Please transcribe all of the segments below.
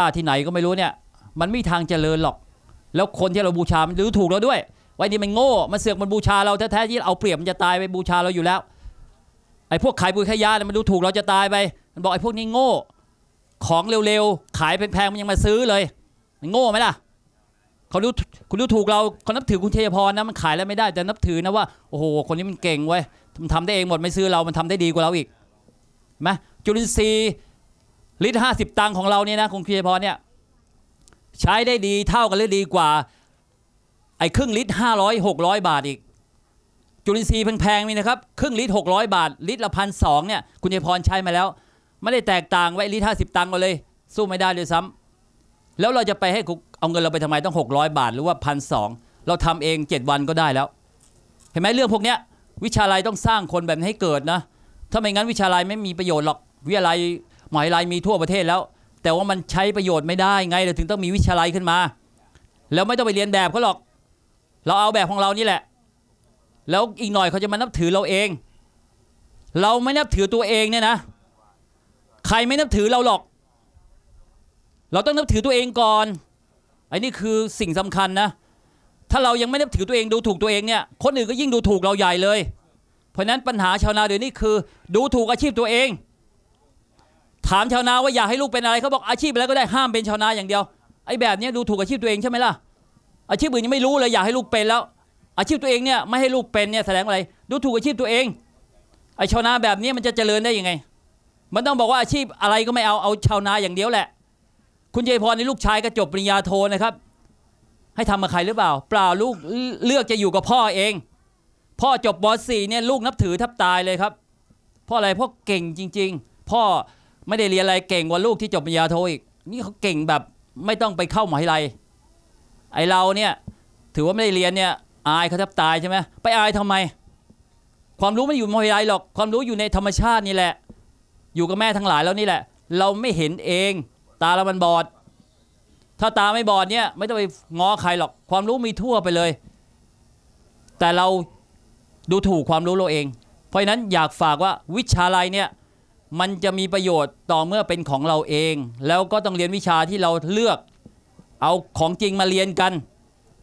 าที่ไหนก็ไม่รู้เนี่ย มันไม่ทางเจริญหรอก แล้วคนที่เราบูชา มันดูถูกเราด้วย ไว้นี่มันโง่ มันเสือกมันบูชาเราแท้ๆที่เอาเปรียบมันจะตายไปบูชาเราอยู่แล้ว ไอ้พวกขายปุ๋ยขายยาเนี่ยมันดูถูกเราจะตายไป มันบอกไอ้พวกนี้โง่ ของเร็วๆ ขายแพงๆ มันยังมาซื้อเลย มันโง่ไหมล่ะ เขาดูคุณดูถูกเราเขานับถือคุณเทยพรนะ มันขายแล้วไม่ได้ แต่นับถือนะว่า โอ้โห คนนี้มันเก่งเว้ยมันทำได้เองหมด ไม่ซื้อเรา มันทำได้ดีกว่าเราอีกไหมจุลินทรีย์ ลิตรห้าสิบตังค์ของเราเนี่ยนะคุณเทยพรเนี่ยใช้ได้ดีเท่ากันหรือดีกว่า ไอ้ครึ่งลิตรห้าร้อยหกร้อยบาทอีก จุลินทรีย์แพงๆนี่นะครับครึ่งลิตรหกร้อยบาท ลิตรละพันสองเนี่ยคุณเทยพรใช้มาแล้ว ไม่ได้แตกต่างไว้ลิตรห้าสิบตังค์มาเลย สู้ไม่ได้เลยซ้ำแล้วเราจะไปให้กูเอาเงินเราไปทำไมต้องหกร้อยบาท หรือว่าพันสองเราทำเองเจ็ดวันก็ได้แล้ว เห็นไหมเรื่องพวกเนี้ยวิชาลัยต้องสร้างคนแบบนี้ให้เกิดนะถ้าไม่งั้นวิชาลัยไม่มีประโยชน์หรอกวิทยาลัย มหาวิทยาลัยมีทั่วประเทศแล้ว แต่ว่ามันใช้ประโยชน์ไม่ได้ไงเราถึงต้องมีวิชาลัยขึ้นมา แล้วไม่ต้องไปเรียนแบบเขาหรอก เราเอาแบบของเรานี่แหละ แล้วอีกหน่อยเขาจะมานับถือเราเอง เราไม่นับถือตัวเองเนี่ยนะ ใครไม่นับถือเราหรอก เราต้องนับถือตัวเองก่อนไอ้นี่คือสิ่งสำคัญนะ ถ้าเรายังไม่นับถือตัวเองดูถูกตัวเองเนี่ยคนอื่นก็ยิ่งดูถูกเราใหญ่เลย เพราะนั้นปัญหาชาวนาเดี๋ยวนี้คือ ดูถูกอาชีพตัวเอง ถามชาวนาว่าอยากให้ลูกเป็นอะไรเขาบอกอาชีพอะไรก็ได้ห้ามเป็นชาวนาอย่างเดียวไอ้แบบนี้ดูถูกอาชีพตัวเองใช่ไหมล่ะอาชีพอื่นยังไม่รู้เลยอยากให้ลูกเป็นแล้ว อาชีพตัวเองเนี่ยไม่ให้ลูกเป็นเนี่ยแสดงอะไร ดูถูกอาชีพตัวเองไอ้ชาวนาแบบนี้มันจะเจริญได้ยังไง มันต้องบอกว่าอาชีพอะไรก็ไม่เอาเอาชาวนาอย่างเดียวแหละ คุณเจพรในลูกชายก็จบปริญญาโทนะครับ ให้ทำกับใครหรือเปล่า เปล่าลูกเลือกจะอยู่กับพ่อเอง พ่อจบป .4 เนี่ยลูกนับถือทับตายเลยครับพราะอะไรพราะเก่งจริง ๆ พ่อ ไม่ได้เรียนอะไรเก่งกว่าลูกที่จบปริญญาโทอีก นี่เขาเก่งแบบไม่ต้องไปเข้ามหาวิทยาลัย ไอเราเนี่ยถือว่าไม่ได้เรียนเนี่ยอายเขาแทบตายใช่ไหมไปอายทำไม ความรู้ไม่อยู่มหาวิทยาลัยหรอกความรู้อยู่ในธรรมชาตินี่แหละ อยู่กับแม่ทั้งหลายแล้วนี่แหละ เราไม่เห็นเอง ตาเรามันบอด ถ้าตาไม่บอดเนี่ย ไม่ต้องไปง้อใครหรอกความรู้มีทั่วไปเลย แต่เราดูถูกความรู้เราเอง เพราะฉะนั้นอยากฝากว่าวิชาลัยเนี่ย มันจะมีประโยชน์ต่อเมื่อเป็นของเราเอง แล้วก็ต้องเรียนวิชาที่เราเลือก เอาของจริงมาเรียนกัน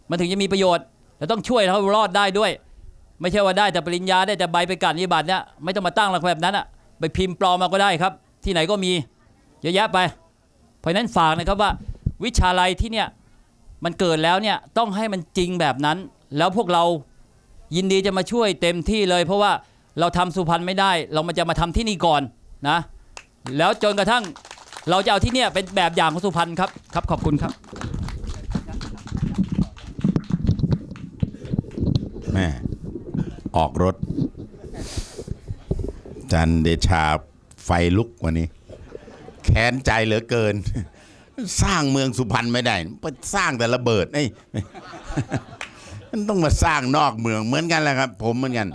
มันถึงจะมีประโยชน์และต้องช่วยเรารอดได้ด้วย ไม่ใช่ว่าได้แต่ปริญญาได้แต่ใบไปการนิบัตเนี่ยไม่ต้องมาตั้งหลักแบบนั้นอะไปพิมพ์ปลอมมาก็ได้ครับ ที่ไหนก็มีเยอะแยะไป เพราะนั้นฝากนะครับว่าวิชาลัยที่เนี่ยมันเกิดแล้วเนี่ยต้องให้มันจริงแบบนั้น แล้วพวกเรายินดีจะมาช่วยเต็มที่เลย เพราะว่าเราทำสุพรรณไม่ได้ เรามันจะมาทำที่นี่ก่อน นะแล้วจนกระทั่งเราจะเอาที่เนี่ยเป็นแบบอย่างของสุพรรณครับครับ ขอบคุณครับแม่ออกรถ จันเดชาไฟลุกวันนี้ แค้นใจเหลือเกิน สร้างเมืองสุพรรณไม่ได้ไปสร้างแต่ระเบิดไอ้ยมันต้องมาสร้างนอกเมืองเหมือนกันแหละครับ ผมเหมือนกัน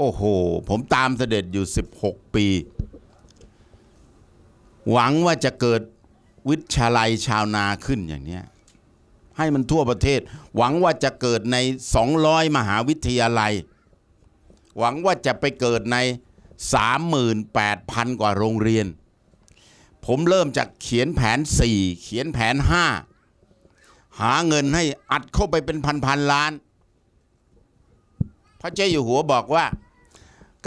โอ้โห ผมตามเสด็จอยู่ 16 ปี หวังว่าจะเกิดวิชาลัยชาวนาขึ้นอย่างเนี้ยให้มันทั่วประเทศ หวังว่าจะเกิดใน 200 มหาวิทยาลัย หวังว่าจะไปเกิดใน 38,000 กว่าโรงเรียน ผมเริ่มจากเขียนแผน 4 เขียนแผน 5 หาเงินให้อัดเข้าไปเป็นพันๆล้าน พระเจ้าอยู่หัวบอกว่า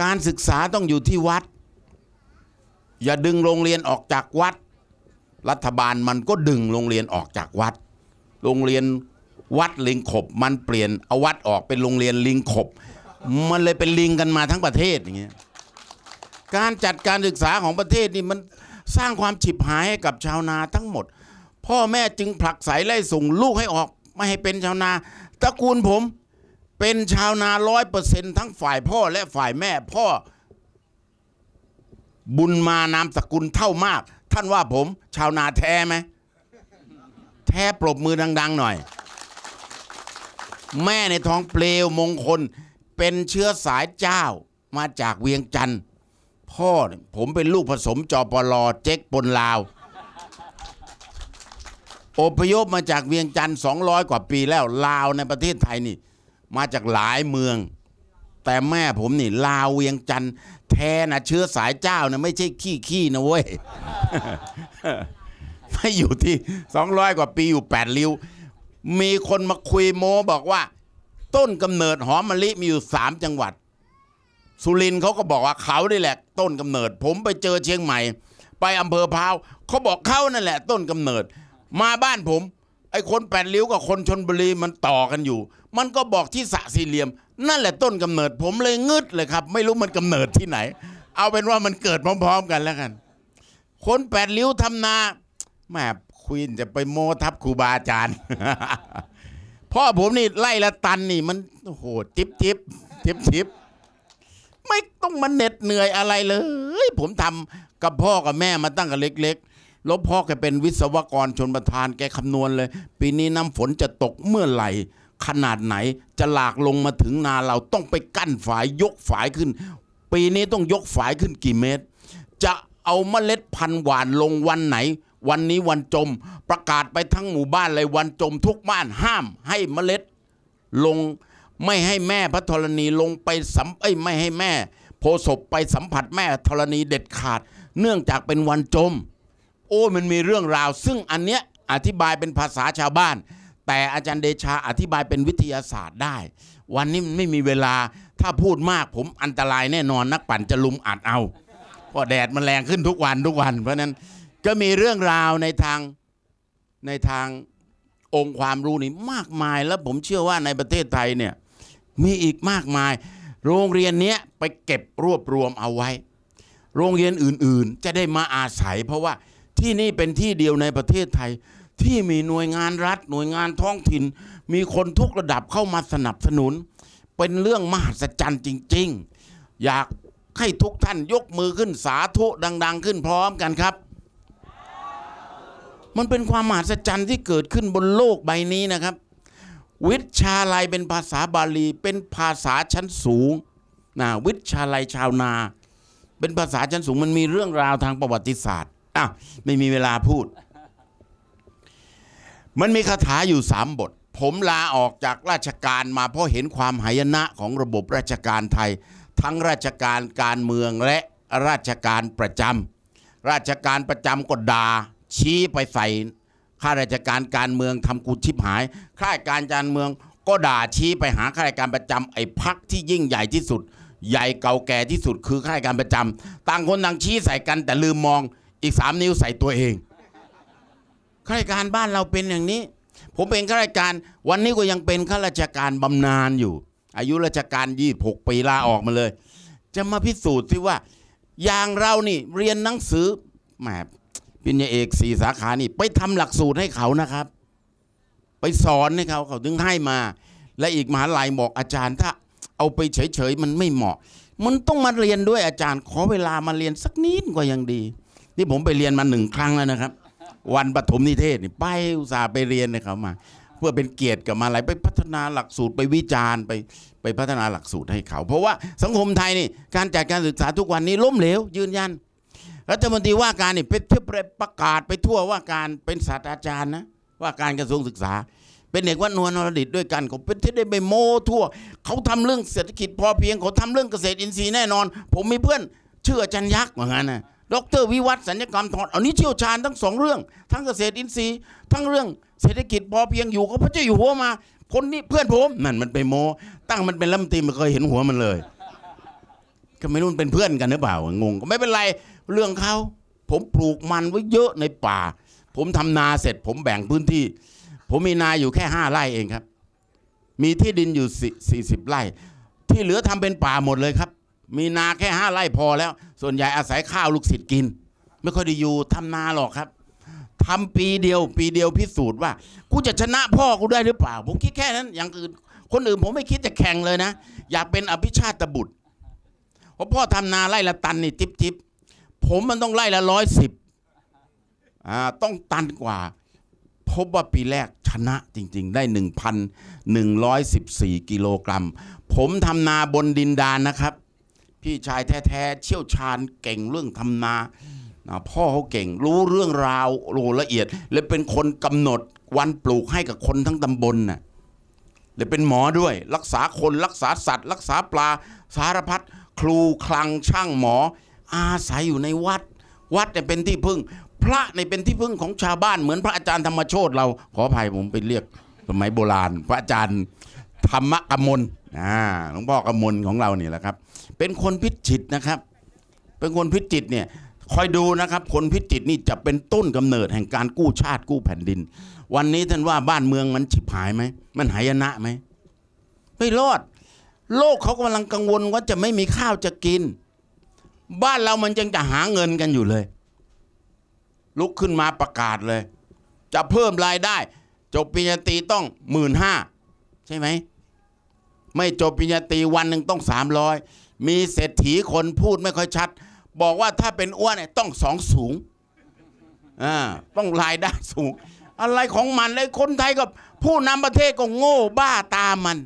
การศึกษาต้องอยู่ที่วัด อย่าดึงโรงเรียนออกจากวัด รัฐบาลมันก็ดึงโรงเรียนออกจากวัด โรงเรียนวัดลิงขบ มันเปลี่ยนเอาวัดออกเป็นโรงเรียนลิงขบ มันเลยเป็นลิงกันมาทั้งประเทศอย่างเงี้ยการจัดการศึกษาของประเทศนี่มันสร้างความฉิบหายให้กับชาวนาทั้งหมด พ่อแม่จึงผลักไสไล่ส่งลูกให้ออก ไม่ให้เป็นชาวนาตระกูลผม เป็นชาวนาร้อยเปอร์เซ็นทั้งฝ่ายพ่อและฝ่ายแม่ พ่อ บุญมานามสกุลเท่ามาก ท่านว่าผม ชาวนาแท้ไหมแท้ปรบมือดัง ๆ หน่อย แม่ในท้องเปลวมงคล เป็นเชื้อสายเจ้ามาจากเวียงจันทร์พ่อผมเป็นลูกผสมจอปลอเจ๊กปนลาวอพยพมาจากเวียงจันทร์200 กว่าปีแล้วลาวในประเทศไทยนี่ มาจากหลายเมือง แต่แม่ผมนี่ ลาวเวียงจันทร์แท้นะเชื้อสายเจ้านะไม่ใช่ขี้ขี้ๆนะเว้ยไม่อยู่ที่สองร้อยกว่าปีอยู่แปดริ้ว มีคนมาคุยโมบอกว่า ต้นกำเนิดหอมมะลิมีอยู่สามจังหวัด สุรินทร์เขาก็บอกว่าเขาได้แหละ ต้นกำเนิด ผมไปเจอเชียงใหม่ ไปอำเภอพาวเขาบอกเขานั่นแหละ ต้นกำเนิด มาบ้านผม ไอ้คนแปดริ้วกับคนชนบุรีมันต่อกันอยู่ มันก็บอกที่สระสี่เหลี่ยม นั่นแหละต้นกำเนิดผมเลยงึดเลยครับ ไม่รู้มันกำเนิดที่ไหน เอาเป็นว่ามันเกิดพร้อม ๆ กันแล้วกัน คนแปดริ้วทำนาแหม่คุยจะไปโมทับครูบาอาจารย์พ่อผมนี่ไล่ละตันนี่มันโอ้โหจิบจิบจิบจิบไม่ต้องมาเหน็ดเหนื่อยอะไรเลย ผมทำกับพ่อกับแม่มาตั้งแต่เล็ก ๆ แล้วพ่อแกเป็นวิศวกรชนประทานแกคำนวณเลย ปีนี้น้ำฝนจะตกเมื่อไหร่ ขนาดไหนจะหลากลงมาถึงนาเราต้องไปกั้นฝายยกฝายขึ้น ปีนี้ต้องยกฝายขึ้นกี่เมตร จะเอาเมล็ดพันธุ์หวานลงวันไหน วันนี้วันจม ประกาศไปทั้งหมู่บ้านเลยวันจมทุกบ้านห้ามให้เมล็ดลงไม่ให้แม่พระธรณีลงไปสัมเอ้ยไม่ให้แม่ โพศพไปสัมผัสแม่ธรณีเด็ดขาด เนื่องจากเป็นวันจม โอ้มันมีเรื่องราว ซึ่งอันเนี้ยอธิบายเป็นภาษาชาวบ้าน แต่อาจารย์เดชาอธิบายเป็นวิทยาศาสตร์ได้ วันนี้มันไม่มีเวลาถ้าพูดมากผมอันตรายแน่นอนนักปั่นจะลุมอัดเอาเพราะแดดมันแรงขึ้นทุกวันทุกวัน เพราะฉะนั้นก็มีเรื่องราวในทางในทางองค์ความรู้นี่มากมาย แล้วผมเชื่อว่าในประเทศไทยเนี่ยมีอีกมากมาย โรงเรียนเนี้ยไปเก็บรวบรวมเอาไว้ โรงเรียนอื่นๆ จะได้มาอาศัย เพราะว่า ที่นี่เป็นที่เดียวในประเทศไทย ที่มีหน่วยงานรัฐ หน่วยงานท้องถิ่น มีคนทุกระดับเข้ามาสนับสนุน เป็นเรื่องมหัศจรรย์จริง ๆ อยากให้ทุกท่านยกมือขึ้นสาธุดัง ๆ ขึ้นพร้อมกันครับ มันเป็นความมหัศจรรย์ที่เกิดขึ้นบนโลกใบนี้นะครับ วิชาลัยเป็นภาษาบาลี เป็นภาษาชั้นสูงนะวิชาลัยชาวนา เป็นภาษาชั้นสูงมันมีเรื่องราวทางประวัติศาสตร์ อ้าวไม่มีเวลาพูด มันมีคาถาอยู่สามบท ผมลาออกจากราชการมาเพราะเห็นความหายนะของระบบราชการไทย ทั้งราชการการเมืองและราชการประจำราชการประจำก็ด่าชี้ไปใส่ข้าราชการการเมืองทำกูชิบหายข้าราชการการเมืองก็ด่าชี้ไปหาข้าราชการประจำไอ้พักที่ยิ่งใหญ่ที่สุด ใหญ่เก่าแก่ที่สุดคือข้าราชการประจำต่างคนต่างชี้ใส่กันแต่ลืมมอง อีกสามนิ้วใส่ตัวเองข้าราชการบ้านเราเป็นอย่างนี้ ผมเป็นข้าราชการวันนี้ก็ยังเป็นข้าราชการบำนาญอยู่ อายุราชการ26ปีลาออกมาเลย จะมาพิสูจน์สิว่า อย่างเรานี่เรียนหนังสือแหมปิญญาเอกสี่สาขานี่ ไปทำหลักสูตรให้เขานะครับ ไปสอนให้เขาเขาถึงให้มา และอีกมหาลัยบอกอาจารย์ถ้า เอาไปเฉยๆมันไม่เหมาะ มันต้องมาเรียนด้วยอาจารย์ ขอเวลามาเรียนสักนิดก็ยังดี นี่ผมไปเรียนมาหนึ่งครั้งแล้วนะครับ วันปฐมนิเทศนี่ไปอุตส่าห์ไปเรียนให้เขามา เพื่อเป็นเกียรติกับมาอะไรไปพัฒนาหลักสูตรไปวิจารณ์ไปไปพัฒนาหลักสูตรให้เขา เพราะว่าสังคมไทยนี่การจัดการศึกษาทุกวันนี้ล้มเหลว ยืนยันรัฐมนตรีว่าการนี่เป็นที่ประกาศไปทั่วว่าการเป็นศาสตราจารย์นะว่าการกระทรวงศึกษา เป็นเด็กวัดนวลนรดิตด้วยกันเขาเป็นที่ได้ไปโม้ทั่ว เขาทำเรื่องเศรษฐกิจพอเพียงเขาทำเรื่องเกษตรอินทรีย์แน่นอน ผมมีเพื่อนชื่ออาจารย์ยักษ์เหมือนกันนะ ดรวิวัฒน์สัญญกรรมทอดอันนี้เชี่ยวชาญทั้งสองเรื่อง ทั้งเกษตรอินทรีย์ ทั้งเรื่องเศรษฐกิจพอเพียงอยู่ก็พระเจ้าอยู่หัวมา คนนี้เพื่อนผมนั่นมันไปโม ตั้งมันเป็นรัฐมนตรีไม่เคยเห็นหัวมันเลย ก็ไม่รู้มันเป็นเพื่อนกันหรือเปล่างงก็ไม่เป็นไรเรื่องเขาผมปลูกมันไว้เยอะในป่า ผมทำนาเสร็จ ผมแบ่งพื้นที่ ผมมีนาอยู่แค่ห้าไร่เองครับ มีที่ดินอยู่สี่สิบไร่ ที่เหลือทำเป็นป่าหมดเลยครับ มีนาแค่ห้าไร่พอแล้ว ส่วนใหญ่อาศัยข้าวลูกศิษย์กิน ไม่ค่อยได้อยู่ทำนาหรอกครับทำปีเดียว ปีเดียวพิสูจน์ว่ากูจะชนะพ่อกูได้หรือเปล่า ผมคิดแค่นั้น อย่างอื่นคนอื่นผมไม่คิดจะแข่งเลยนะ อยากเป็นอภิชาติบุตรเพราะพ่อทำนาไร่ละตันนี่ทิปทิปผมมันต้องไร่ละร้อยสิบอ่าต้องตันกว่า พบว่าปีแรกชนะจริง ๆ ได้ 1,114 กิโลกรัม ผมทำนาบนดินดานนะครับ พี่ชายแท้ๆเชี่ยวชาญเก่งเรื่องทำนาพ่อเขาเก่งรู้เรื่องราวโอ้ละเอียดและเป็นคนกำหนดวันปลูกให้กับคนทั้งตำบลน่ะและเป็นหมอด้วย รักษาคนรักษาสัตว์ รักษาปลาสารพัดครูคลังช่างหมอ อาศัยอยู่ในวัด วัดเนี่ยเป็นที่พึ่ง พระในเป็นที่พึ่งของชาวบ้านเหมือนพระอาจารย์ธรรมโชตเราขออภัยผมไปเรียก สมัยโบราณ พระอาจารย์ธรรมกมลอ่าหลวงพ่อกมลของเราเนี่ยแหละครับ เป็นคนพิจิตนะครับ เป็นคนพิจิตเนี่ยคอยดูนะครับ คนพิจิตนี่จะเป็นต้นกำเนิดแห่งการกู้ชาติกู้แผ่นดิน วันนี้ท่านว่าบ้านเมืองมันฉิบหายไหมมันหายนะไหมไม่รอด โลกเขากำลังกังวลว่าจะไม่มีข้าวจะกิน บ้านเรามันยังจะหาเงินกันอยู่เลย ลุกขึ้นมาประกาศเลย จะเพิ่มรายได้ จบปริญญาตรีต้องหมื่นห้าใช่ไหมไม่จบปริญญาตรีวันหนึ่งต้องสามร้อย มีเศรษฐีคนพูดไม่ค่อยชัด บอกว่าถ้าเป็นอ้วนเนี่ยต้องสองสูงอ่าต้องรายได้สูง อะไรของมันเลยคนไทยก็ผู้นำประเทศก็โง่บ้าตามมัน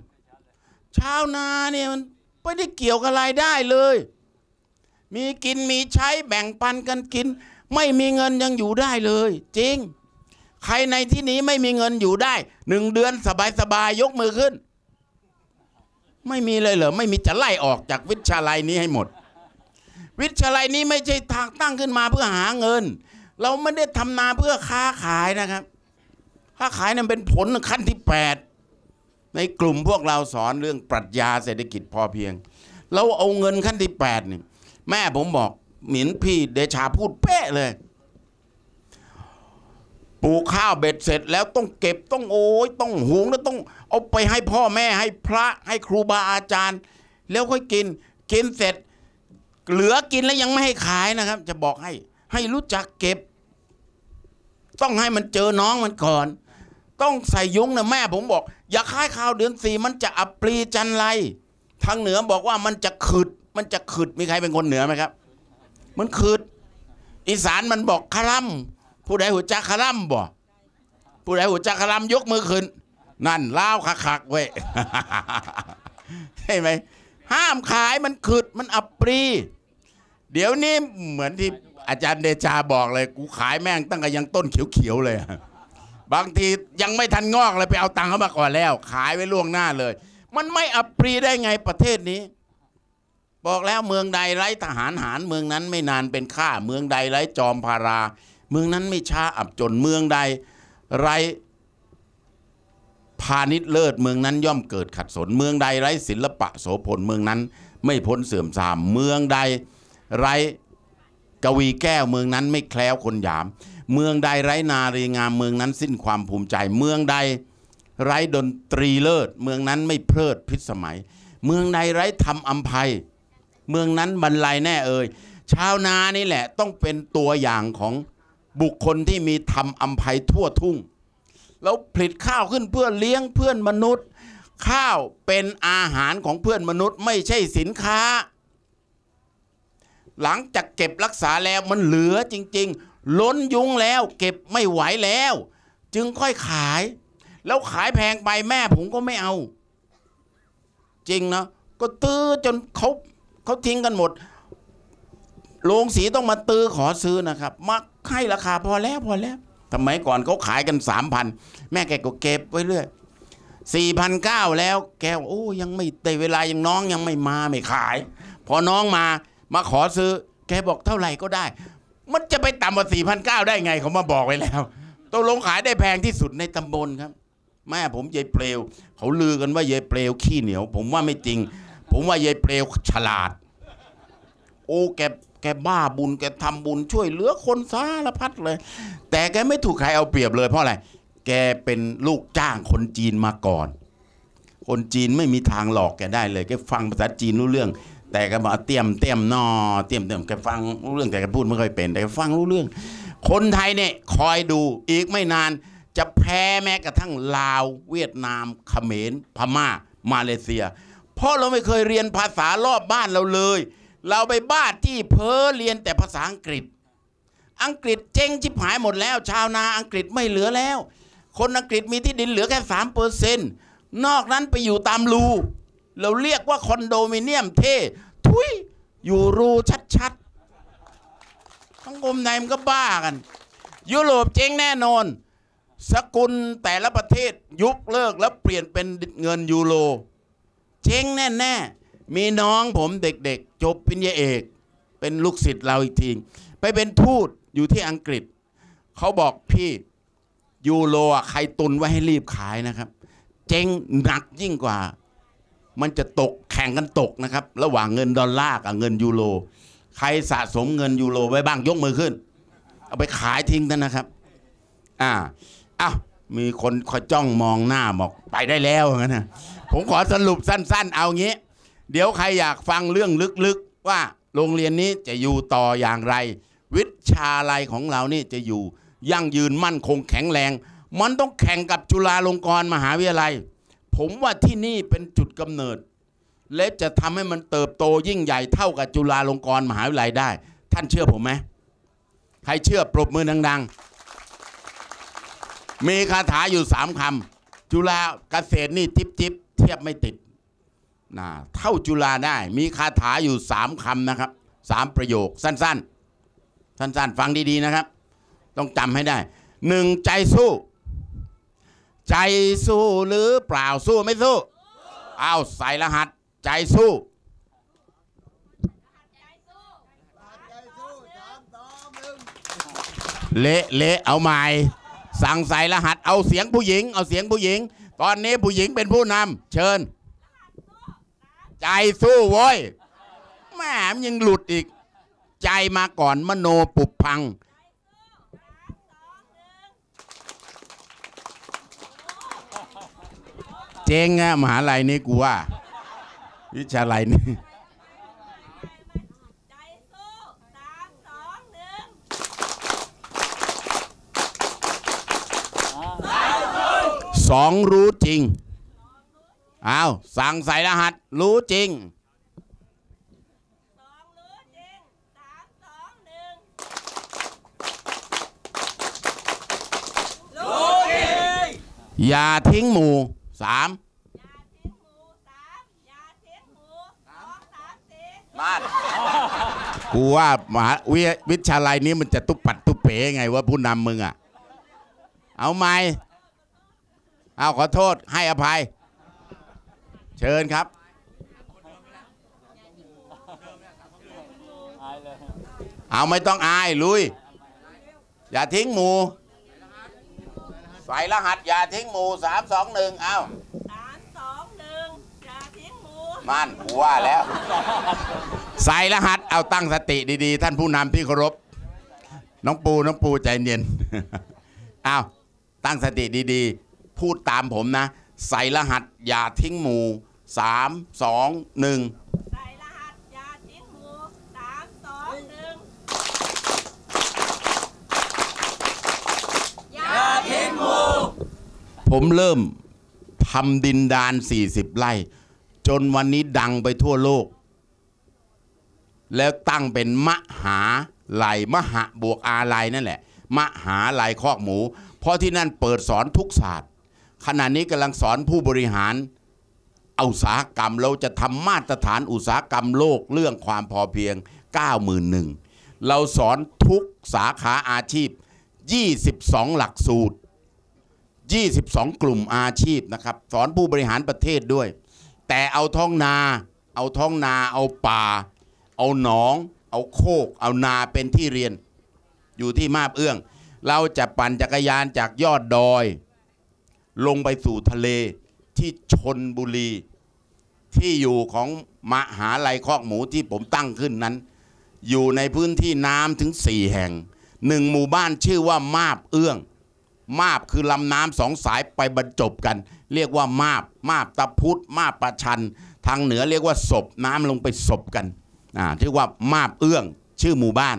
ชาวนาเนี่ยมันไม่ได้เกี่ยวกับรายได้เลย มีกินมีใช้แบ่งปันกันกิน ไม่มีเงินยังอยู่ได้เลย จริง ใครในที่นี้ไม่มีเงินอยู่ได้หนึ่งเดือนสบายๆยกมือขึ้น ไม่มีเลยเหรอไม่มีจะไล่ออกจากวิชาลัยนี้ให้หมด วิชาลัยนี้ไม่ใช่ทางตั้งขึ้นมาเพื่อหาเงิน เราไม่ได้ทำนาเพื่อค้าขายนะครับ ค้าขายนั้นเป็นผลขั้นที่แปดในกลุ่มพวกเราสอนเรื่องปรัชญาเศรษฐกิจพอเพียง เราเอาเงินขั้นที่แปดนี่แม่ผมบอกหมือนพี่เดชาพูดเป๊ะเลย ปลูกข้าวเบ็ดเสร็จแล้วต้องเก็บต้องโอ้ยต้องหุงแล้วต้องเอาไปให้พ่อแม่ให้พระให้ครูบาอาจารย์ แล้วค่อยกินกินเสร็จ เหลือกินแล้วยังไม่ให้ขายนะครับ จะบอกให้ ให้รู้จักเก็บ ต้องให้มันเจอน้องมันก่อน ต้องใส่ยุ้งนะแม่ผมบอก อย่าขายข้าวเดือนสี่มันจะอับปรีจันไรทางเหนือบอกว่ามันจะขืดมันจะขืดมีใครเป็นคนเหนือไหมครับ มันขืดอีสานมันบอกคารัม ผู้ใดหัวจักคารัมบ่ผู้ใดหัวจักคารัมยกมือขึ้น นั่นล้าวคักๆเว้ยใช่ไหมห้ามขายมันขืดมันอับปรี เดี๋ยวนี้เหมือนที่อาจารย์เดชาบอกเลย กูขายแม่งตั้งแต่ยังต้นเขียวๆเลย บางทียังไม่ทันงอกเลยไปเอาตังค์เขามาก่อนแล้ว ขายไว้ล่วงหน้าเลย มันไม่อับปรีได้ไงประเทศนี้ บอกแล้วเมืองใดไร้ทหารหารเมืองนั้นไม่นานเป็นข้าเมืองใดไร้จอมพารา มืองนั้นไม่ช้าอับจนเมืองใด ไรพาณิชย์เลิศเมืองนั้นย่อมเกิดขัดสน เมืองใดไรศิลปะโสพลเมืองนั้น ไม่พ้นเสื่อมทราม เมืองใดไรกวีแก้วเมืองนั้นไม่แคล้วคนหยาม เมืองใดไร้นารีงามเมืองนั้นสิ้นความภูมิใจ เมืองใดไร้ดนตรีเลิศ เมืองนั้นไม่เพลิดพิสมัย เมืองใดไร้ธรรมอัมภัย เมืองนั้นบรรลัยแน่เอ่ยชาวนานี่แหละต้องเป็นตัวอย่างของ บุคคลที่มีธรรมอัมภัยทั่วทุ่ง แล้วผลิตข้าวขึ้นเพื่อเลี้ยงเพื่อนมนุษย์ ข้าวเป็นอาหารของเพื่อนมนุษย์ ไม่ใช่สินค้า หลังจากเก็บรักษาแล้วมันเหลือจริง ๆ ล้นยุ้งแล้ว เก็บไม่ไหวแล้ว จึงค่อยขาย แล้วขายแพงไปแม่ผมก็ไม่เอา จริงนะก็ตื้อจนเขาเขาทิ้งกันหมด โรงสีต้องมาตื้อขอซื้อนะครับมาให้ราคาพอแล้วพอแล้วสมัยก่อนเขาขายกันสามพันแม่แกก็เก็บไว้เรื่อยสี่พันเก้าแล้วแกว่าโอ้ยังไม่ได้เวลายังน้องยังไม่มาไม่ขาย พอน้องมามาขอซื้อ แกบอกเท่าไหร่ก็ได้ มันจะไปต่ำกว่าสี่พันเก้าได้ไงเขามาบอกไว้แล้วตกลงขายได้แพงที่สุดในตำบลครับ แม่ผมยายเปลว เขาลือกันว่ายายเปลวขี้เหนียว ผมว่าไม่จริง ผมว่ายายเปลวฉลาด โอ้แก แกบ้าบุญแกทำบุญช่วยเหลือคนสารพัดเลย แต่แกไม่ถูกใครเอาเปรียบเลยเพราะอะไร แกเป็นลูกจ้างคนจีนมาก่อน คนจีนไม่มีทางหลอกแกได้เลยแกฟังภาษาจีนรู้เรื่อง แต่แกบอกเตรียมเตรียมนอเตรียมเตรียมแกฟังรู้เรื่องแต่แกพูดไม่ค่อยเป็นแต่แกฟังรู้เรื่อง คนไทยเนี่ยคอยดูอีกไม่นานจะแพ้แม้กระทั่งลาวเวียดนามเขมรพม่า มาเลเซีย เพราะเราไม่เคยเรียนภาษารอบบ้านเราเลย เราไปบ้านที่เพ้อเรียนแต่ภาษาอังกฤษ อังกฤษเจ๊งชิบหายหมดแล้ว ชาวนาอังกฤษไม่เหลือแล้ว คนอังกฤษมีที่ดินเหลือแค่สามเปอร์เซนนอกนั้นไปอยู่ตามรูเราเรียกว่าคอนโดมิเนียมเท่ทุยอยู่รูชัดๆสังคมไหนมันก็บ้ากัน ยุโรปเจ๊งแน่นอน สกุลแต่ละประเทศยุบเลิกแล้วเปลี่ยนเป็นเงินยูโร เจ๊งแน่ๆ มีน้องผมเด็กๆ จบปริญญาเอก เป็นลูกศิษย์เราอีกที ไปเป็นทูตอยู่ที่อังกฤษ เขาบอกพี่ยูโรอะใครตุนไว้ให้รีบขายนะครับ เจ๊งหนักยิ่งกว่า มันจะตกแข่งกันตกนะครับ ระหว่างเงินดอลลาร์กับเงินยูโรใครสะสมเงินยูโรไว้บ้างยกมือขึ้น เอาไปขายทิ้งท่านนะครับ อ่าอ้าวมีคนคอยจ้องมองหน้าบอกไปได้แล้วงั้นนะผมขอสรุปสั้น ๆ เอางี้ เดี๋ยวใครอยากฟังเรื่องลึกๆ ว่าโรงเรียนนี้จะอยู่ต่ออย่างไร วิชาลัยของเรานี่จะอยู่ ยั่งยืนมั่นคงแข็งแรง มันต้องแข่งกับจุฬาลงกรณ์มหาวิทยาลัย ผมว่าที่นี่เป็นจุดกำเนิด และจะทำให้มันเติบโตยิ่งใหญ่เท่ากับจุฬาลงกรณ์มหาวิทยาลัยได้ ท่านเชื่อผมไหมใครเชื่อปรบมือดังๆมีคาถาอยู่สามคำจุฬาเกษตรนี่จิบจิบเทียบไม่ติด นะเท่าจุฬาได้ มีคาถาอยู่สามคำนะครับสามประโยคสั้น ๆ สั้น ๆ ฟังดีๆนะครับ ต้องจำให้ได้หนึ่งใจสู้ ใจสู้หรือเปล่าสู้ไม่สู้เอาใส่รหัส ใจสู้เละเละเอาใหม่สั่งใส่รหัส เอาเสียงผู้หญิง เอาเสียงผู้หญิง ตอนนี้ผู้หญิงเป็นผู้นำเชิญ ใจสู้โว้ยแม่มนยังหลุดอีก ใจมาก่อนมโนปุบพังเจ๊งอะมหาลัยนี่กูว่า วิชาลัยนี่ใจสู้สามสองหนึ่งสองรู้จริง อาสั่งใส่รหัส รู้จริงสองรู้จริงสามสองหนึ่งอย่าทิ้งหมู่สามอย่าทิ้งหมูสามอย่าทิ้งหมูสองสามสี่มาดกูว่ามหาวิวิชาลัยนี้มันจะตุบปัดตุบเป๋ไงว่าผู้นำมึงอะ เอาไหมเอาขอโทษให้อภัย เชิญครับเอาไม่ต้องอายลุย อย่าทิ้งหมูใส่รหัสอย่าทิ้งหมูสามสองหนึ่งเอาสามสองหนึ่งอย่าทิ้งหมูมันกูว่าแล้ว ใส่รหัสเอาตั้งสติดีๆ ท่านผู้นำที่เคารพน้องปูน้องปูใจเย็นเอาตั้งสติดีๆ พูดตามผมนะ ใส่รหัสอย่าทิ้งหมู่สามสองหนึ่งใส่รหัสอย่าทิ้งหมูสามสองหนึ่งอย่าทิ้งหมูผมเริ่มทำดินดาน 40 ไร่ จนวันนี้ดังไปทั่วโลก แล้วตั้งเป็นมหาลัยมหาบวกอาลัยนั่นแหละ มหาลัยคอกหมู เพราะที่นั่นเปิดสอนทุกศาสตร์ ขณะนี้กำลังสอนผู้บริหารอุตสาหกรรมเราจะทำมาตรฐานอุตสาหกรรมโลกเรื่องความพอเพียง 91,000เราสอนทุกสาขาอาชีพ 22 หลักสูตร 22 กลุ่มอาชีพนะครับ สอนผู้บริหารประเทศด้วย แต่เอาท้องนา เอาท้องนา เอาป่า เอาหนอง เอาโคก เอานาเป็นที่เรียน อยู่ที่มาบเอื้อง เราจะปั่นจักรยานจากยอดดอย ลงไปสู่ทะเลที่ชนบุรี ที่อยู่ของมหาลัยคอกหมูที่ผมตั้งขึ้นนั้น อยู่ในพื้นที่น้ำถึงสี่แห่งหนึ่งหมู่บ้านชื่อว่ามาบเอื้อง มาบคือลำน้ำสองสายไปบรรจบกัน เรียกว่ามาบมาบตะพุธมาบประชัน ทางเหนือเรียกว่าศพน้ำลงไปศพกันอ่าที่ว่ามาบเอื้อง ชื่อหมู่บ้าน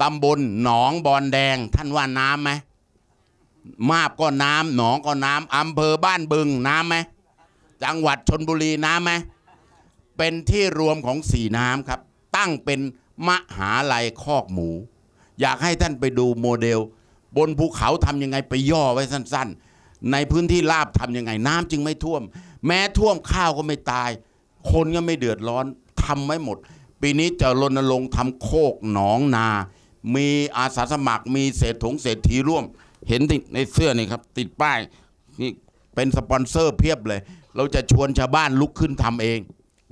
ตำบลหนองบอนแดง ท่านว่าน้ำไหม มาบก็น้ำหนองก็น้ำอำเภอบ้านบึงน้ำไหมจังหวัดชนบุรีน้ำไหมเป็นที่รวมของสี่น้ำครับ ตั้งเป็นมหาลัยคอกหมู อยากให้ท่านไปดูโมเดล บนภูเขาทำยังไงไปย่อไว้สั้น ๆ ในพื้นที่ราบทำยังไงน้ำจึงไม่ท่วม แม้ท่วมข้าวก็ไม่ตาย คนก็ไม่เดือดร้อนทำไว้หมด ปีนี้จะรณรงค์ทำโคกหนองนา มีอาสาสมัครมีเศรษฐงเศรษฐีร่วม เห็นติดในเสื้อนี่ครับ ติดป้ายนี่เป็นสปอนเซอร์เพียบเลย เราจะชวนชาวบ้านลุกขึ้นทำเอง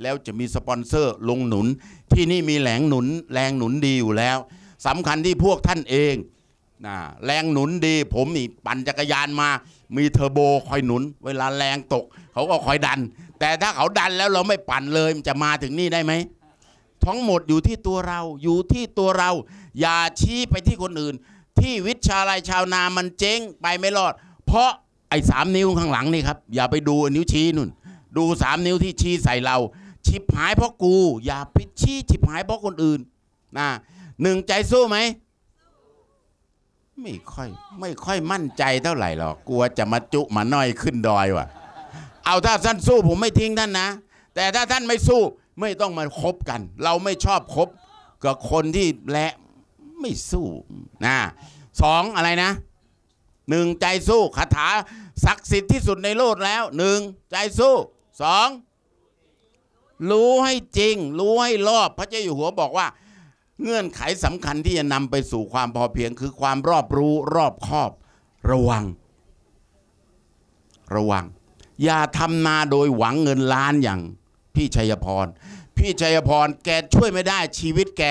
แล้วจะมีสปอนเซอร์ลงหนุน ที่นี่มีแหล่งหนุนแรงหนุนดีอยู่แล้วสำคัญที่พวกท่านเองนะแรงหนุนดี ผมนี่ปั่นจักรยานมา มีเทอร์โบคอยหนุน เวลาแรงตก เขาก็คอยดัน แต่ถ้าเขาดันแล้วเราไม่ปั่นเลยมันจะมาถึงนี่ได้ไหมทั้งหมดอยู่ที่ตัวเราอยู่ที่ตัวเรา อย่าชี้ไปที่คนอื่น ที่วิชาลัยชาวนามันเจ๊งไปไม่รอด เพราะไอ้สามนิ้วข้างหลังนี่ครับอย่าไปดูนิ้วชี้นุ่น ดูสามนิ้วที่ชี้ใส่เรา ชิบหายเพราะกู อย่าไปชี้ชิบหายเพราะคนอื่นนะหนึ่งใจสู้ไหมไม่ค่อยไม่ค่อยมั่นใจเท่าไหร่หรอกกลัวจะมาจุมาน้อยขึ้นดอยว่ะ เอาถ้าท่านสู้ผมไม่ทิ้งท่านนะ แต่ถ้าท่านไม่สู้ไม่ต้องมาคบกัน เราไม่ชอบคบกับคนที่และ ไม่สู้นะสองอะไรนะหนึ่งใจสู้คาถาศักดิ์สิทธิ์ที่สุดในโลกแล้วหนึ่งใจสู้สองรู้ให้จริง รู้ให้รอบพระเจ้าอยู่หัวบอกว่า เงื่อนไขสำคัญที่จะนำไปสู่ความพอเพียงคือความรอบรู้รอบคอบ ระวัง ระวัง อย่าทำนาโดยหวังเงินล้านอย่างพี่ชัยพร พี่ชัยพรแกช่วยไม่ได้ชีวิตแก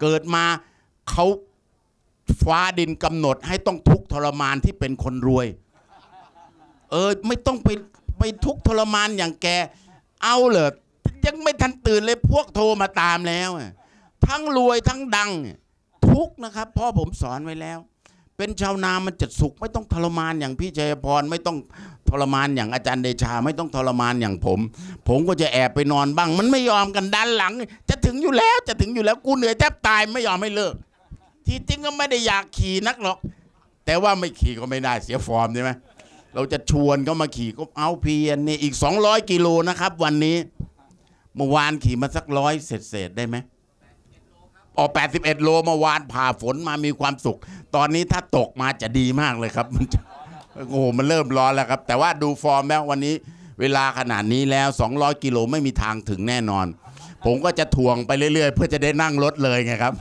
เกิดมา เขาฟ้าดินกำหนดให้ต้องทุกทรมานที่เป็นคนรวย เออ ไม่ต้องไปไปทุกทรมานอย่างแก เอาเหรอยังไม่ทันตื่นเลยพวกโทรมาตามแล้ว ทั้งรวยทั้งดัง ทุกนะครับพ่อผมสอนไว้แล้ว เป็นชาวนามันจะสุข ไม่ต้องทรมานอย่างพี่ชัยพรไม่ต้องทรมานอย่างอาจารย์เดชา ไม่ต้องทรมานอย่างผม ผมก็จะแอบไปนอนบ้าง มันไม่ยอมกันด้านหลัง จะถึงอยู่แล้วจะถึงอยู่แล้วกูเหนื่อยแทบตายไม่ยอมให้เลิก ที่จริงก็ไม่ได้อยากขี่นักหรอก แต่ว่าไม่ขี่ก็ไม่ได้เสียฟอร์มใช่ไหมเราจะชวนเขามาขี่ก็เอาเพียนนี่อีก 200 กิโลนะครับ วันนี้เมื่อวานขี่มาสักร้อยเศษๆได้ไหมออก81 โลเมื่อวานผ่าฝนมามีความสุข ตอนนี้ถ้าตกมาจะดีมากเลยครับ มันโอ้โหมันเริ่มร้อนแล้วครับ แต่ว่าดูฟอร์มแล้ววันนี้เวลาขนาดนี้แล้ว 200 กิโลไม่มีทางถึงแน่นอน ผมก็จะทวงไปเรื่อยๆ เพื่อจะได้นั่งรถเลยไงครับ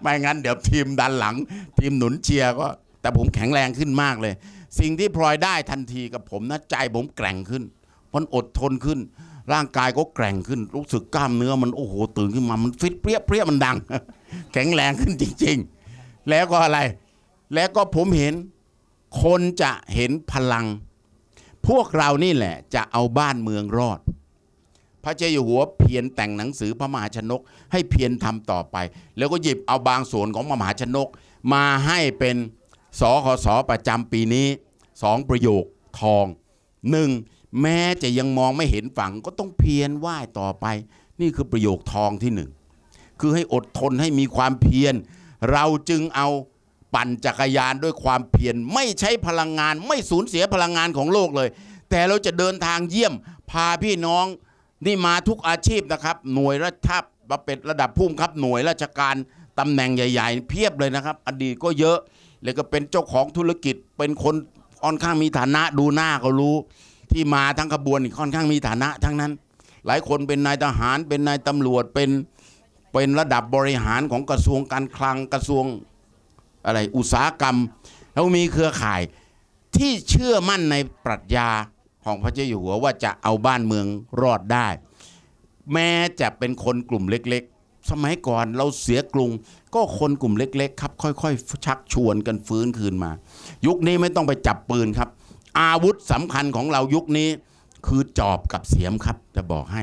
ไม่งั้นเดี๋ยวทีมดันหลัง ทีมหนุนเชียร์ก็ แต่ผมแข็งแรงขึ้นมากเลย สิ่งที่พลอยได้ทันทีกับผมนะใจผมแกร่งขึ้นมันอดทนขึ้น ร่างกายก็แกร่งขึ้น รู้สึกกล้ามเนื้อมันโอ้โหตื่นขึ้นมามันฟิตเปรี้ยเปรี้ยมันดัง แข็งแรงขึ้นจริง ๆ แล้วก็อะไร แล้วก็ผมเห็น คนจะเห็นพลัง พวกเรานี่แหละ จะเอาบ้านเมืองรอด พระเจ้าอยู่หัวเพียรแต่งหนังสือพระมหาชนก ให้เพียรทำต่อไป แล้วก็หยิบเอาบางส่วนของพระมหาชนก มาให้เป็นสคสประจำปีนี้สองประโยคทองหนึ่งแม้จะยังมองไม่เห็นฝั่งก็ต้องเพียรไหว้ต่อไป นี่คือประโยคทองที่หนึ่งคือให้อดทนให้มีความเพียร เราจึงเอาปั่นจักรยานด้วยความเพียรไม่ใช้พลังงาน ไม่สูญเสียพลังงานของโลกเลย แต่เราจะเดินทางเยี่ยมพาพี่น้อง นี่มาทุกอาชีพนะครับ หน่วยรัฐประเป็นระดับผู้บังคับหน่วยราชการตำแหน่งใหญ่ ๆ เพียบเลยนะครับ อดีตก็เยอะ แล้วก็เป็นเจ้าของธุรกิจ เป็นคนค่อนข้างมีฐานะดูหน้าก็รู้ ที่มาทั้งขบวนค่อนข้างมีฐานะทั้งนั้น หลายคนเป็นนายทหาร เป็นนายตำรวจเป็นเป็นระดับบริหารของกระทรวงการคลังกระทรวงอะไรอุตสาหกรรม แล้วมีเครือข่ายที่เชื่อมั่นในปรัชญา ของพระเจ้าอยู่หัวว่าจะเอาบ้านเมืองรอดได้ แม้จะเป็นคนกลุ่มเล็กๆ สมัยก่อนเราเสียกรุง ก็คนกลุ่มเล็กๆ ครับ ค่อยๆ ชักชวนกันฟื้นคืนมา ยุคนี้ไม่ต้องไปจับปืนครับ อาวุธสำคัญของเรายุคนี้คือจอบกับเสียมครับ จะบอกให้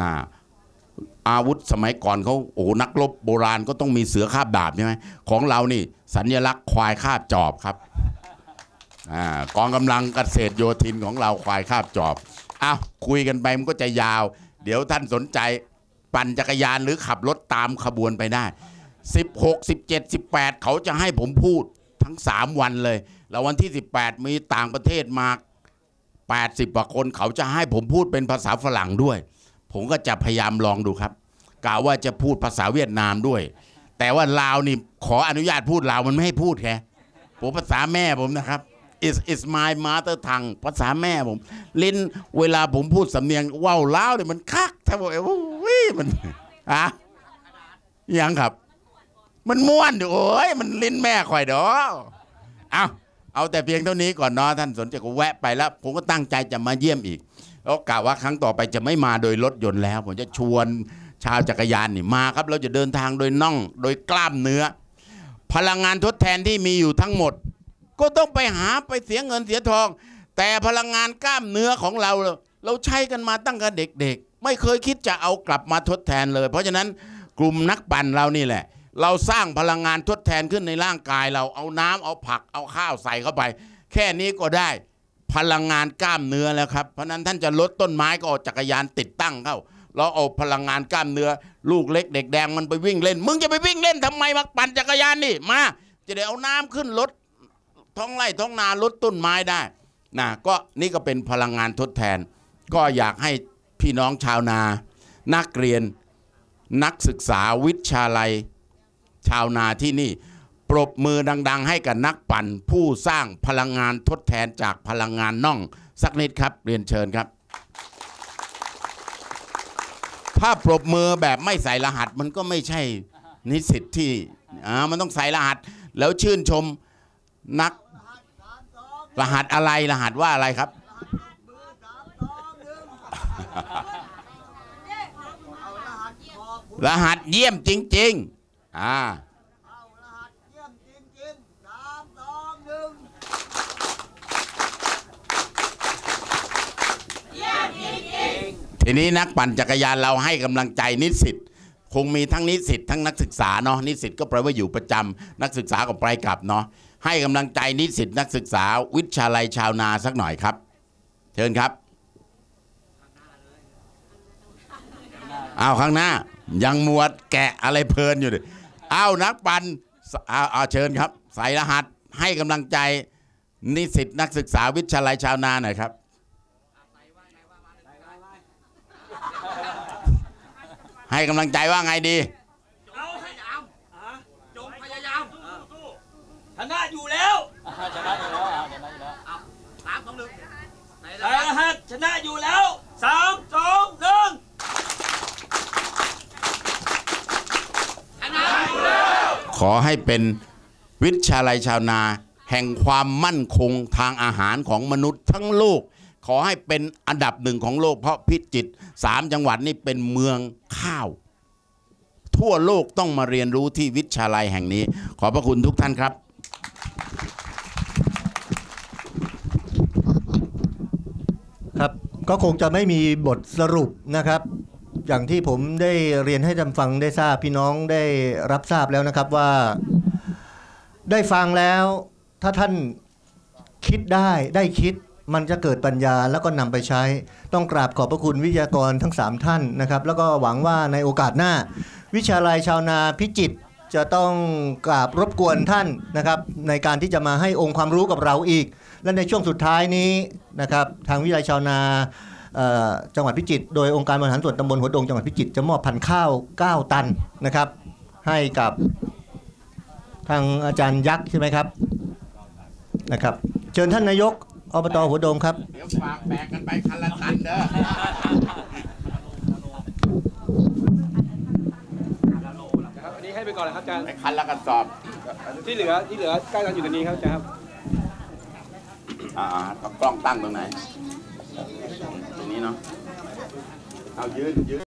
นะอาวุธสมัยก่อนเขาโอ้นักรบโบราณก็ต้องมีเสือคาบดาบใช่ไหมของเรานี่ สัญลักษณ์ควายคาบจอบครับ อกองกำลังเกษตรโยธินของเราควายคาบจอบอ้าวคุยกันไปมันก็จะยาว เดี๋ยวท่านสนใจปั่นจักรยานหรือขับรถตามขบวนไปได้ 16 17 18 เขาจะให้ผมพูดทั้ง 3 วันเลย แล้ววันที่ 18 มีต่างประเทศมา 80กว่าคนเขาจะให้ผมพูดเป็นภาษาฝรั่งด้วย ผมก็จะพยายามลองดูครับกะว่าจะพูดภาษาเวียดนามด้วย แต่ว่าลาวนี่ขออนุญาตพูดลาวมันไม่ให้พูดแค่ผมภาษาแม่ผมนะครับ is is my mother tongue ภาษาแม่ผม ลิ้นเวลาผมพูดสำเนียงว่าวล้าวเนี่ยมันคักถ้าบอกเอ้ยมันอะยังครับ มันม้วนดโอ้ยมันลิ้นแม่คอยดอกเอาเอาแต่เพียงเท่านี้ก่อนเนาะท่านสนใจก็แวะไปแล้ว ผมก็ตั้งใจจะมาเยี่ยมอีกแล้วกะว่าครั้งต่อไปจะไม่มาโดยรถยนต์แล้ว ผมจะชวนชาวจักรยานนี่มาครับ เราจะเดินทางโดยน่องโดยกล้ามเนื้อ พลังงานทดแทนที่มีอยู่ทั้งหมด ก็ต้องไปหาไปเสียเงินเสียทอง แต่พลังงานกล้ามเนื้อของเรา เราใช้กันมาตั้งแต่เด็กๆ ไม่เคยคิดจะเอากลับมาทดแทนเลย เพราะฉะนั้นกลุ่มนักปั่นเรานี่แหละ เราสร้างพลังงานทดแทนขึ้นในร่างกายเราเอาน้ำเอาผักเอาข้าวใส่เข้าไป แค่นี้ก็ได้พลังงานกล้ามเนื้อแล้วครับเพราะนั้นท่านจะลดต้นไม้ก็เอาจักรยานติดตั้งเข้าเราเอาพลังงานกล้ามเนื้อ ลูกเล็กเด็กแดงมันไปวิ่งเล่น มึงจะไปวิ่งเล่นทำไมมาปั่นจักรยานนี่มา จะได้เอาน้ำขึ้นรถ ท้องไร่ท้องนาลดต้นไม้ได้นะก็นี่ก็เป็นพลังงานทดแทน ก็อยากให้พี่น้องชาวนา นักเรียนนักศึกษาวิชาลัย ชาวนาที่นี่ ปรบมือดัง ๆ ให้กับนักปั่น ผู้สร้างพลังงานทดแทนจากพลังงานน่อง สักนิดครับ เรียนเชิญครับ ถ้าปรบมือแบบไม่ใส่รหัสมันก็ไม่ใช่นิสิตที่อ่ามันต้องใส่รหัส แล้วชื่นชมนัก รหัสอะไรรหัสว่าอะไรครับ รหัสเยี่ยมจริง ๆ อ่าทีนี้นักปั่นจักรยานเราให้กำลังใจนิสิตคงมีทั้งนิสิตทั้งนักศึกษาเนาะนิสิตก็แปลว่าอยู่ประจำนักศึกษาก็ไปกลับเนาะ ให้กำลังใจนิสิตนักศึกษา วิชาลัยชาวนาสักหน่อยครับ เชิญครับเอาข้างหน้า ยังมวดแกะอะไรเพลินอยู่ดิเอานักปั่นเอาเอาเชิญครับ ใส่รหัสให้กำลังใจนิสิตนักศึกษาวิชาลัยชาวนาหน่อยครับให้กำลังใจว่าไงดี เอาให้ยามจงพยายามชนะอยู่แล้ว ชนะอยู่แล้วชนะอยู่แล้ว สามสองหนึ่งใส่รหัสชนะอยู่แล้วสามสองหนึ่ง ขอ ให้เป็นวิชาลัยชาวนา แห่งความมั่นคงทางอาหารของมนุษย์ทั้งโลก ขอให้เป็นอันดับหนึ่งของโลก เพราะพิจิตรสามจังหวัดนี่เป็นเมืองข้าว ทั่วโลกต้องมาเรียนรู้ที่วิชาลัยแห่งนี้ ขอพระคุณทุกท่านครับครับก็คงจะไม่มีบทสรุปนะครับ อย่างที่ผมได้เรียนให้ท่านฟังได้ทราบพี่น้องได้รับทราบแล้วนะครับว่า ได้ฟังแล้ว ถ้าท่านคิดได้ได้คิดมันจะเกิดปัญญาแล้วก็นำไปใช้ ต้องกราบขอบพระคุณวิทยากรทั้ง 3 ท่านนะครับ แล้วก็หวังว่าในโอกาสหน้า วิชาลัยชาวนาพิจิตรจะต้องกราบรบกวนท่านนะครับ ในการที่จะมาให้องค์ความรู้กับเราอีก และในช่วงสุดท้ายนี้นะครับ ทางวิทยาลัยชาวนา จังหวัดพิจิตรโดยองค์การบริหารส่วนตำบลหัวดงจังหวัดพิจิตรจะมอบพันธุ์ข้าว 9 ตันนะครับ ให้กับทางอาจารย์ยักษ์ใช่ไหมครับนะครับ เชิญท่านนายกอบตหัวดงครับเดี๋ยวฝากแบกกันไปคันละตันเด้อครับอันนี้ให้ไปก่อนนะครับอาจารย์ไปคันละกระสอบ ที่เหลือที่เหลือใกล้กันอยู่ตรงนี้ครับอาจารย์ครับอ่าๆกล้องตั้งตรงไหน ตรงนี้